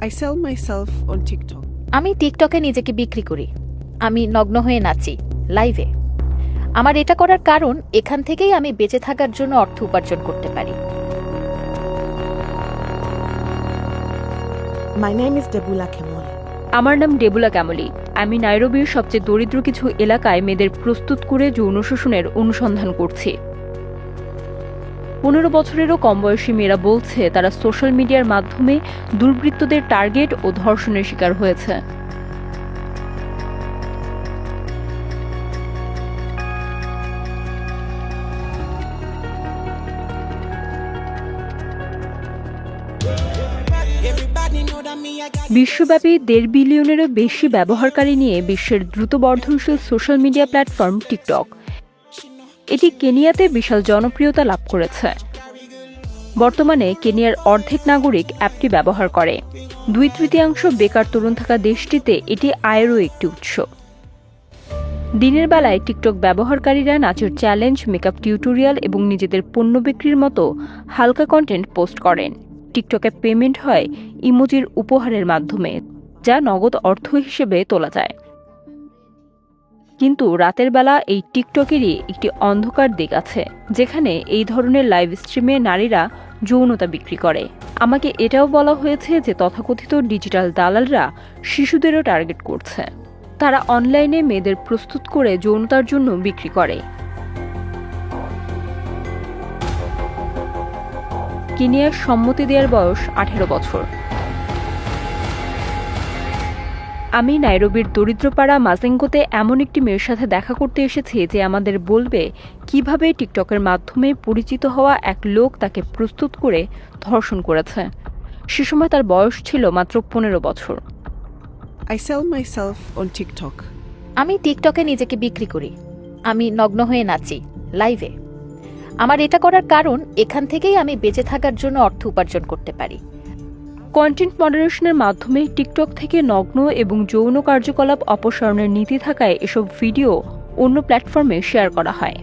I sell myself on TikTok. আমি টিকটকে নিজেকে বিক্রি করি। আমি নগ্ন হয়ে নাচি লাইভে আমার এটা করার কারণ এখান থেকেই আমি বেঁচে থাকার জন্য অর্থ উপার্জন করতে পারি। My name is Debula. আমার নাম ডেবুলা ক্যামলি আমি নাইরোবির সবচেয়ে দরিদ্র কিছু এলাকায় মেয়েদের প্রস্তুত করে যৌন শোষণের অনুসন্ধান করছি। পনেরো বছরেরও কম বয়সী মেয়েরা বলছে তারা সোশ্যাল মিডিয়ার মাধ্যমে দুর্বৃত্তদের টার্গেট ও ধর্ষণের শিকার হয়েছে। বিশ্বব্যাপী দেড় বিলিয়নেরও বেশি ব্যবহারকারী নিয়ে বিশ্বের দ্রুত বর্ধনশীল সোশ্যাল মিডিয়া প্ল্যাটফর্ম টিকটক। এটি কেনিয়াতে বিশাল জনপ্রিয়তা লাভ করেছে। বর্তমানে কেনিয়ার অর্ধেক নাগরিক অ্যাপটি ব্যবহার করে। দুই তৃতীয়াংশ বেকার তরুণ থাকা দেশটিতে এটি আয়েরও একটি উৎস। দিনের বেলায় টিকটক ব্যবহারকারীরা নাচের চ্যালেঞ্জ, মেকআপ টিউটোরিয়াল এবং নিজেদের পণ্য বিক্রির মতো হালকা কন্টেন্ট পোস্ট করেন। টিকটকে পেমেন্ট হয় ইমোজির উপহারের মাধ্যমে, যা নগদ অর্থ হিসেবে তোলা যায়। কিন্তু রাতের বেলা এই টিকটকেরই একটি অন্ধকার দিক আছে, যেখানে এই ধরনের লাইভ স্ট্রিমে নারীরা যৌনতা বিক্রি করে। আমাকে এটাও বলা হয়েছে যে তথাকথিত ডিজিটাল দালালরা শিশুদেরও টার্গেট করছে। তারা অনলাইনে মেয়েদের প্রস্তুত করে যৌনতার জন্য বিক্রি করে। কিনিয়ার সম্মতি দেওয়ার বয়স আঠেরো বছর। আমি নাইরোবির দরিদ্রপাড়া মাজেঙ্গোতে এমন একটি মেয়ের সাথে দেখা করতে এসেছি যে আমাদের বলবে কীভাবে টিকটকের মাধ্যমে পরিচিত হওয়া এক লোক তাকে প্রস্তুত করে ধর্ষণ করেছে। সে সময় তার বয়স ছিল মাত্র পনেরো বছর। Sell myself on TikTok. আমি টিকটকে নিজেকে বিক্রি করি। আমি নগ্ন হয়ে নাচি লাইভে আমার এটা করার কারণ এখান থেকেই আমি বেঁচে থাকার জন্য অর্থ উপার্জন করতে পারি। কন্টেন্ট মডারেশনের মাধ্যমে টিকটক থেকে নগ্ন এবং যৌন কার্যকলাপ অপসারণের নীতি থাকায় এসব ভিডিও অন্য প্ল্যাটফর্মে শেয়ার করা হয়।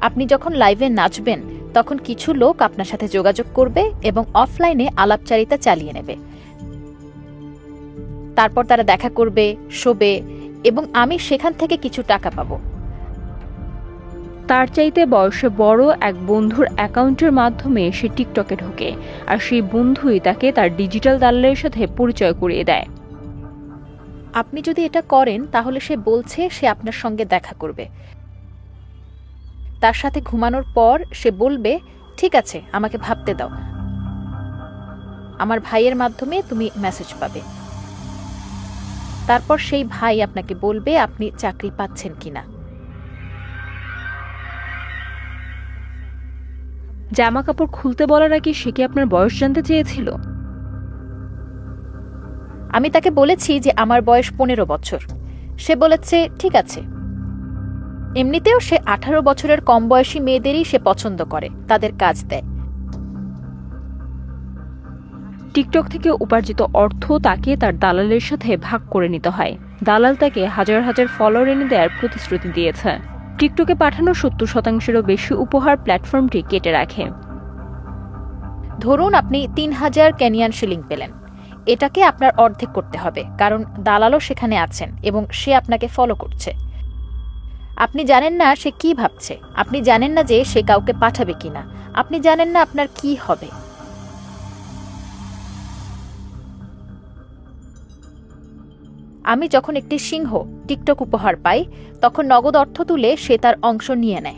আপনি যখন লাইভে নাচবেন, তখন কিছু লোক আপনার সাথে যোগাযোগ করবে এবং অফলাইনে আলাপচারিতা চালিয়ে নেবে। তারপর তারা দেখা করবে, শোবে এবং আমি সেখান থেকে কিছু টাকা পাবো। তার চাইতে বয়সে বড় এক বন্ধুর অ্যাকাউন্টের মাধ্যমে সে টিকটকে ঢোকে, আর সেই বন্ধুই তাকে তার ডিজিটাল দালালের সাথে পরিচয় করিয়ে দেয়। আপনি যদি এটা করেন, তাহলে সে বলছে সে আপনার সঙ্গে দেখা করবে। তার সাথে ঘুমানোর পর সে বলবে, ঠিক আছে, আমাকে ভাবতে দাও। আমার ভাইয়ের মাধ্যমে তুমি মেসেজ পাবে। তারপর সেই ভাই আপনাকে বলবে আপনি চাকরি পাচ্ছেন কিনা। জামা কাপড় খুলতে বলার আগে সে কি আপনার বয়স জানতে চেয়েছিল? আমি তাকে বলেছি যে আমার বয়স পনেরো বছর। সে বলেছে ঠিক আছে। এমনিতেও সে আঠারো বছরের কম বয়সী মেয়েদেরই সে পছন্দ করে তাদের কাজ দেয়। টিকটক থেকে উপার্জিত অর্থ তাকে তার দালালের সাথে ভাগ করে নিতে হয়। দালাল তাকে হাজার হাজার ফলোয়ার এনে দেওয়ার প্রতিশ্রুতি দিয়েছে। টিকটকে পাঠানো সত্তর শতাংশেরও বেশি উপহার প্ল্যাটফর্মটি কেটে রাখে। ধরুন আপনি তিন হাজার ক্যানিয়ান শিলিং পেলেন। এটাকে আপনার অর্ধেক করতে হবে, কারণ দালালও সেখানে আছেন এবং সে আপনাকে ফলো করছে। আপনি জানেন না সে কি ভাবছে। আপনি জানেন না যে সে কাউকে পাঠাবে কিনা। আপনি জানেন না আপনার কি হবে। আমি যখন একটি সিংহ টিকটক উপহার পাই তখন নগদ অর্থ তুলে সে তার অংশ নিয়ে নেয়।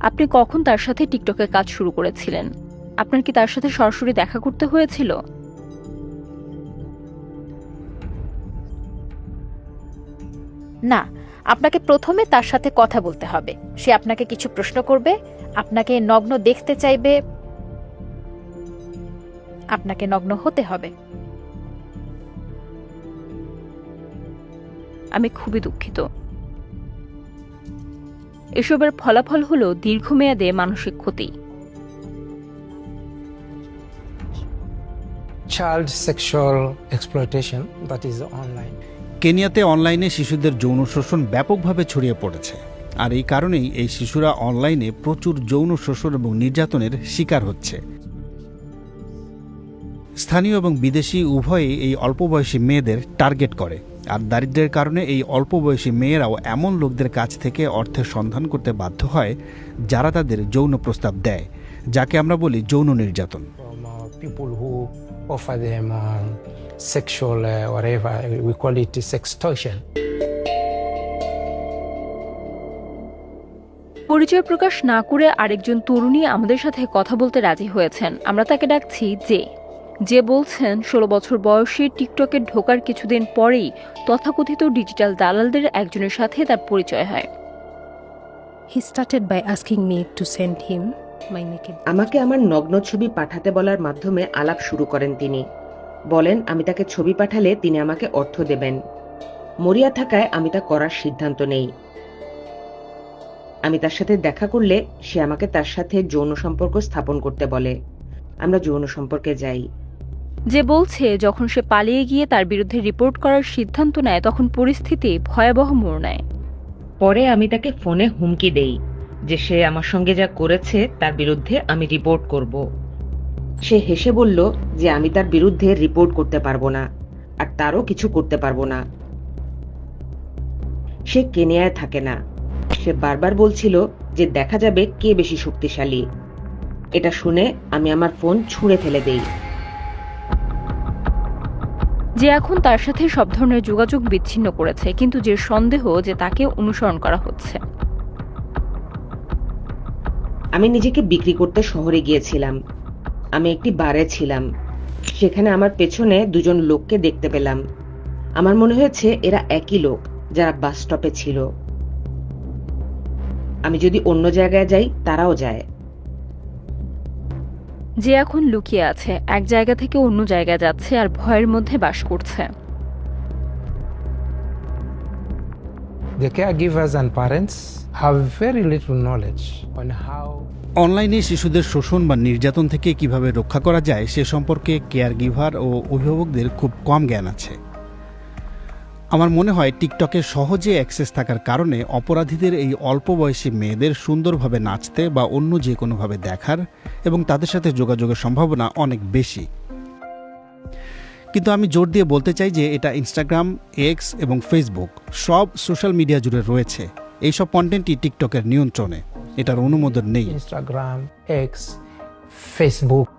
আপনি কখন তার সাথে টিকটকের কাজ শুরু করেছিলেন? আপনার কি তার সাথে সরাসরি দেখা করতে হয়েছিল? না আপনাকে প্রথমে তার সাথে কথা বলতে হবে। সে আপনাকে কিছু প্রশ্ন করবে আপনাকে নগ্ন দেখতে চাইবে আপনাকে নগ্ন হতে হবে। আমি খুবই দুঃখিত। এসবের ফলাফল হলো দীর্ঘমেয়াদে মানসিক ক্ষতি। Child sexual exploitation that is online. কেনিয়াতে অনলাইনে শিশুদের যৌন শোষণ ব্যাপকভাবে ছড়িয়ে পড়েছে। আর এই কারণেই এই শিশুরা অনলাইনে প্রচুর যৌন শোষণ এবং নির্যাতনের শিকার হচ্ছে। স্থানীয় এবং বিদেশি উভয়ই এই অল্প বয়সী মেয়েদের টার্গেট করে। আর দারিদ্র্যের কারণে এই অল্প বয়সী মেয়েরাও এমন লোকদের কাছ থেকে অর্থের সন্ধান করতে বাধ্য হয় যারা তাদের যৌন প্রস্তাব দেয় যাকে আমরা বলি যৌন নির্যাতন। Uh, people who offer them um, sexual uh, whatever we call it sextortion. পরিচয় প্রকাশ না করে আরেকজন তরুণী আমাদের সাথে কথা বলতে রাজি হয়েছেন। আমরা তাকে ডাকছি যে। যে বলছেন ষোলো বছর বয়সে টিকটকে ঢোকার কিছুদিন পরেই তথাকথিত ডিজিটাল দালালদের একজনের সাথে তার পরিচয় হয়। Started by asking me to send him my আমাকে আমার নগ্ন ছবি পাঠাতে বলার মাধ্যমে আলাপ শুরু করেন তিনি। বলেন আমি তাকে ছবি পাঠালে তিনি আমাকে অর্থ দেবেন। মরিয়া থাকায় আমি তা করার সিদ্ধান্ত নেই। আমি তার সাথে দেখা করলে সে আমাকে তার সাথে যৌন সম্পর্ক স্থাপন করতে বলে। আমরা যৌন সম্পর্কে যাই। যে বলছে, যখন সে পালিয়ে গিয়ে তার বিরুদ্ধে রিপোর্ট করার সিদ্ধান্ত নেয়, তখন পরিস্থিতি ভয়াবহ মোড় নেয়। পরে আমি তাকে ফোনে হুমকি দেই যে সে আমার সঙ্গে যা করেছে, তার বিরুদ্ধে আমি রিপোর্ট করব। সে হেসে বলল যে আমি তার বিরুদ্ধে রিপোর্ট করতে পারব না, আর তারও কিছু করতে পারব না। সে কেনিয়ায় থাকে না। সে বারবার বলছিল যে দেখা যাবে কে বেশি শক্তিশালী। এটা শুনে আমি আমার ফোন ছুঁড়ে ফেলে দেই। যে এখন তার সাথে সব ধরনের যোগাযোগ বিচ্ছিন্ন করেছে, কিন্তু যে সন্দেহ যে তাকে অনুসরণ করা হচ্ছে। আমি নিজেকে বিক্রি করতে শহরে গিয়েছিলাম। আমি একটি বারে ছিলাম। সেখানে আমার পেছনে দুজন লোককে দেখতে পেলাম। আমার মনে হয়েছে এরা একই লোক যারা বাস স্টপে ছিল। আমি যদি অন্য জায়গায় যাই, তারাও যায়। যে এখন লুকিয়ে আছে এক জায়গা থেকে অন্য জায়গায় যাচ্ছে আর ভয়ের মধ্যে বাস করছে। The caregivers and parents have very little knowledge on how অনলাইনে শিশুদের শোষণ বা নির্যাতন থেকে কীভাবে রক্ষা করা যায় সে সম্পর্কে কেয়ার গিভার ও অভিভাবকদের খুব কম জ্ঞান আছে। আমার মনে হয় টিকটকে সহজে অ্যাক্সেস থাকার কারণে অপরাধীদের এই অল্প বয়সী মেয়েদের সুন্দরভাবে নাচতে বা অন্য যে কোনোভাবে দেখার এবং তাদের সাথে যোগাযোগের সম্ভাবনা অনেক বেশি। কিন্তু আমি জোর দিয়ে বলতে চাই যে এটা ইনস্টাগ্রাম এক্স এবং ফেসবুক সব সোশ্যাল মিডিয়া জুড়ে রয়েছে। এইসব কন্টেন্টই টিকটকের নিয়ন্ত্রণে। এটার অনুমোদন নেই। ইনস্টাগ্রাম এক্স Facebook,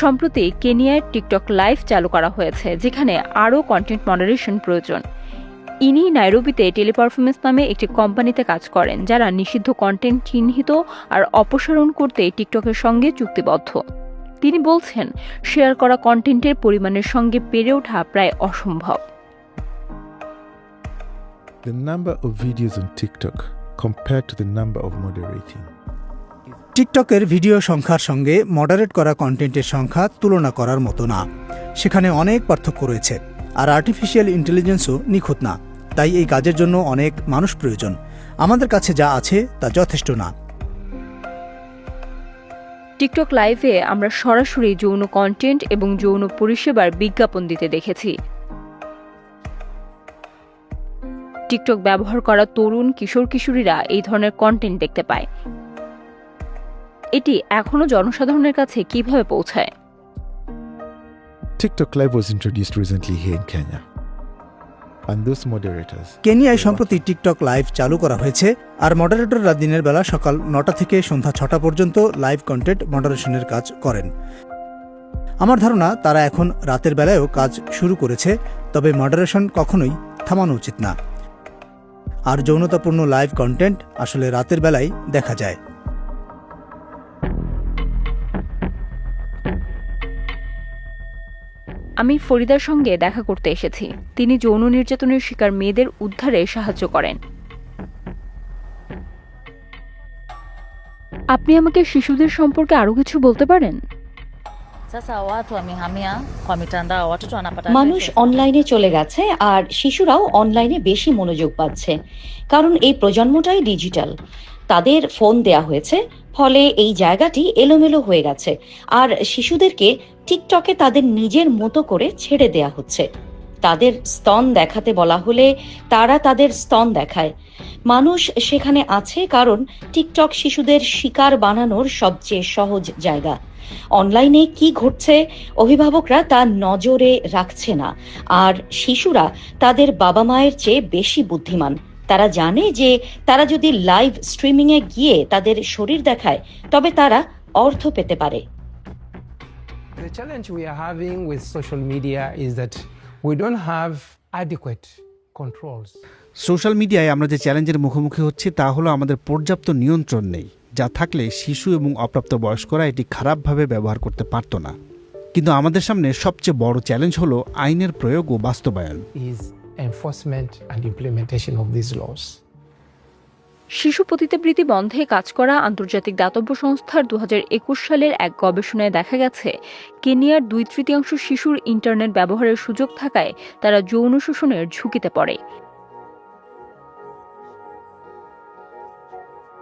সম্প্রতি কেনিয়ায় টিকটক লাইভ চালু করা হয়েছে, যেখানে আরও কন্টেন্ট মডারেশন প্রয়োজন ইনি নাইরোবিতে টেলিপারফরমেন্স নামে একটি কোম্পানিতে কাজ করেন, যারা নিষিদ্ধ কন্টেন্ট চিহ্নিত আর অপসারণ করতে টিকটকের সঙ্গে চুক্তিবদ্ধ তিনি বলছেন, শেয়ার করা কন্টেন্টের পরিমাণের সঙ্গে পেরে ওঠা প্রায় অসম্ভব the number of videos on TikTok compared to the number of moderating. টিকটকের ভিডিও সংখ্যার সঙ্গে মডারেট করা কন্টেন্টের সংখ্যা তুলনা করার মতো না। সেখানে অনেক পার্থক্য রয়েছে, আর আর্টিফিশিয়াল ইন্টেলিজেন্সও নিখুঁত না। তাই এই কাজের জন্য অনেক মানুষ প্রয়োজন। আমাদের কাছে যা আছে তা যথেষ্ট না। টিকটক লাইভে আমরা সরাসরি যৌন কন্টেন্ট এবং যৌন পরিষেবার বিজ্ঞাপন দিতে দেখেছি। টিকটক ব্যবহার করা তরুণ, কিশোর, কিশোরীরা এই ধরনের কন্টেন্ট দেখতে পায়। এটি এখনও জনসাধারণের কাছে কীভাবে পৌঁছায় TikTok Live was introduced recently here in Kenya. And those moderators. কেনিয়ায় সম্প্রতি টিকটক লাইভ চালু করা হয়েছে আর মডারেটররা দিনের বেলা সকাল নটা থেকে সন্ধ্যা ছটা পর্যন্ত লাইভ কন্টেন্ট মডারেশনের কাজ করেন আমার ধারণা তারা এখন রাতের বেলায়ও কাজ শুরু করেছে তবে মডারেশন কখনোই থামানো উচিত না আর যৌনতাপূর্ণ লাইভ কন্টেন্ট আসলে রাতের বেলায় দেখা যায় আমি ফরিদার সঙ্গে দেখা করতে এসেছি। তিনি যৌন নির্যাতনের শিকার মেয়েদের উদ্ধারে সাহায্য করেন। আপনি আমাকে শিশুদের সম্পর্কে আরও কিছু বলতে পারেন? মানুষ অনলাইনে চলে গেছে আর শিশুরাও অনলাইনে বেশি মনোযোগ পাচ্ছে। কারণ এই প্রজন্মটাই ডিজিটাল। তাদের ফোন দেয়া হয়েছে, ফলে এই জায়গাটি এলোমেলো হয়ে গেছে। আর শিশুদেরকে টিকটকে তাদের নিজের মতো করে ছেড়ে দেয়া হচ্ছে। তাদের স্তন দেখাতে বলা হলে তারা তাদের স্তন দেখায়। মানুষ সেখানে আছে কারণ টিকটক শিশুদের শিকার বানানোর সবচেয়ে সহজ জায়গা। অনলাইনে কি ঘটছে অভিভাবকরা তা নজরে রাখছে না, আর শিশুরা তাদের বাবা মায়ের চেয়ে বেশি বুদ্ধিমান। তারা জানে যে তারা যদি লাইভ স্ট্রিমিংয়ে গিয়ে তাদের শরীর দেখায় তবে তারা অর্থ পেতে পারে। The challenge we are having with social media is that we don't have adequate controls. Social মিডিয়ায় আমরা যে চ্যালেঞ্জের মুখোমুখি হচ্ছি তা হলো আমাদের পর্যাপ্ত নিয়ন্ত্রণ নেই যা থাকলে শিশু এবং অপ্রাপ্ত বয়স্করা এটি খারাপভাবে ব্যবহার করতে পারতো না। কিন্তু আমাদের সামনে সবচেয়ে বড় চ্যালেঞ্জ হলো আইনের প্রয়োগ ও বাস্তবায়ন। Enforcement and implementation of these laws. শিশু পতিতাবৃত্তি বন্ধে কাজ করা আন্তর্জাতিক দাতব্য সংস্থার দু হাজার একুশ সালের এক গবেষণায় দেখা গেছে, কেনিয়ার দুই তৃতীয়াংশ শিশুর ইন্টারনেট ব্যবহারের সুযোগ থাকায় তারা যৌন শোষণের ঝুঁকিতে পড়ে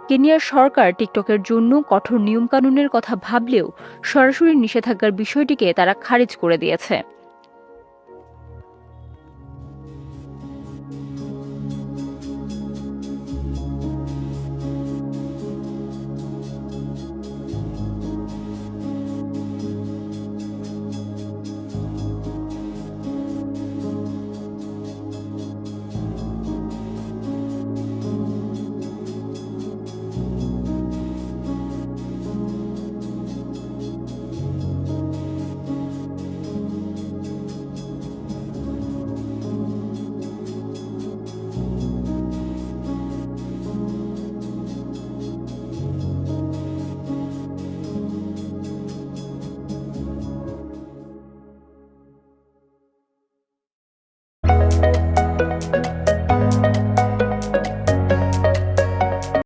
কেনিয়ার সরকার টিকটকের জন্য কঠোর নিয়মকানুনের কথা ভাবলেও সরাসরি নিষেধাজ্ঞার বিষয়টিকে তারা খারিজ করে দিয়েছে